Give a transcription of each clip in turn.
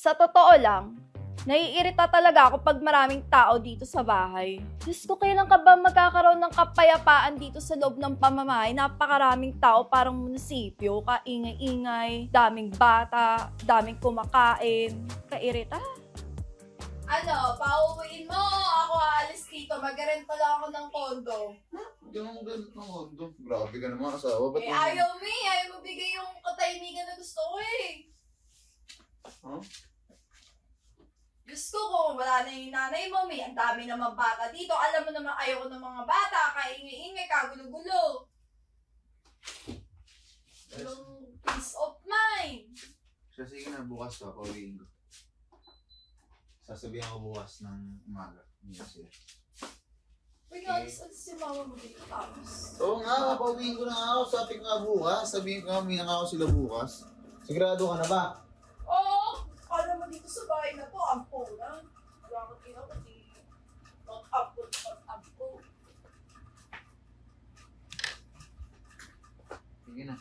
Sa totoo lang, naiirita talaga ako pag maraming tao dito sa bahay. Diyos ko, kailan ka ba magkakaroon ng kapayapaan dito sa loob ng pamamahay? Napakaraming tao, parang munisipyo, kaingay-ingay, daming bata, daming kumakain. Kairita. Ano, pauwiin mo, ako aalis dito, mag-renta lang ako ng kondo. Ganun ganun ng mundo. Grabe ka naman asawa. Ba't Eh, ayaw mo eh, ayaw mo bigay yung katahimikan na gusto ko eh. Huh? Gusto ko, wala na yung nanay mo, may ang dami naman bata dito. Alam mo naman, ayaw ko ng mga bata, kaingay-ingay, kagulo-gulo. Walang peace of mind. Siya sige na bukas pa, pauwiin ko. Sasabihan ko bukas ng umaga. Hindi sila. Uy, alis-alis si mama mo dito tapos. Oo nga, pauwiin ko na nga ako. Sabi ko nga bukas. Sabihin ko nga, may nga ako sila bukas. Sigurado ka na ba? Oo, alam mo dito sa bahay na to, ampo lang. Wala ko tinaw, kundi pag-ampo, pag-ampo. Sige na.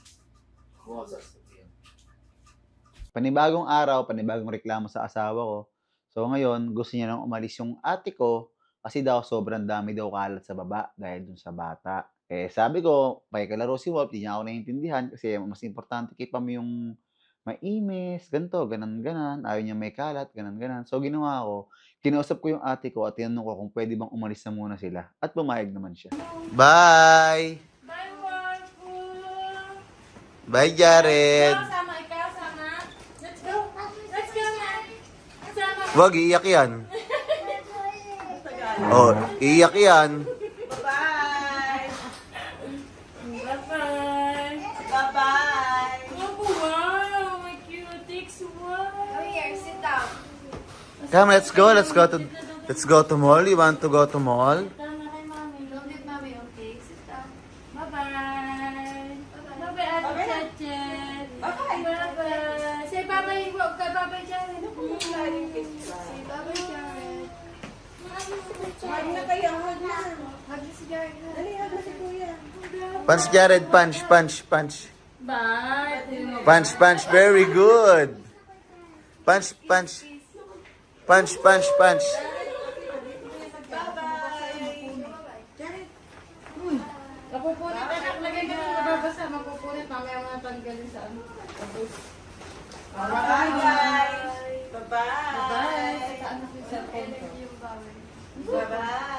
Bukas. Panibagong araw, panibagong reklamo sa asawa ko. So ngayon, gusto niya nang umalis yung ate ko kasi daw sobrang dami daw kalat sa baba dahil dun sa bata. Eh sabi ko, pakikalaro si Wolf, di niya ako naiintindihan kasi mas importante kay Pam yung maimis, ganito, ganan, ganan. Ayaw niya may kalat, ganan, ganan. So ginawa ko, kinausap ko yung ate ko at tinanong ko kung pwede bang umalis na muna sila. At pumayag naman siya. Bye! Bye, Marco! Bye, Jared! Sama ikaw, sama. Let's go. Let's go. Wag, iiyak yan. Oh, iiyak yan. Bye. Bye-bye. Bye-bye. Oh, wow, my cutics. Wow. Come here, sit down. Come, let's go. Let's go to Let's go to mall. You want to go to mall? Tama kay mami. Don't leave mami, okay? Sit down. Bye-bye. Bye-bye, Ate Chachet. Bye-bye. Bye-bye. Say bye-bye. Wag ka, bye-bye, Jared. Say bye-bye, Jared. Hug na kayo, hug na. Hug si Jared. Dali, hug na si Kuya. Punch, Jared. Punch, punch, punch. Bye. Punch, punch. Very good. Punch, punch. Punch, punch, punch. Mapupunit, anak. Lagay ka ng nababasa. Mapupunit. Mamaya mga tanggalin sa ano. Bye-bye. Bye. Bye-bye. Sa anak yung cellphone ko. Bye-bye.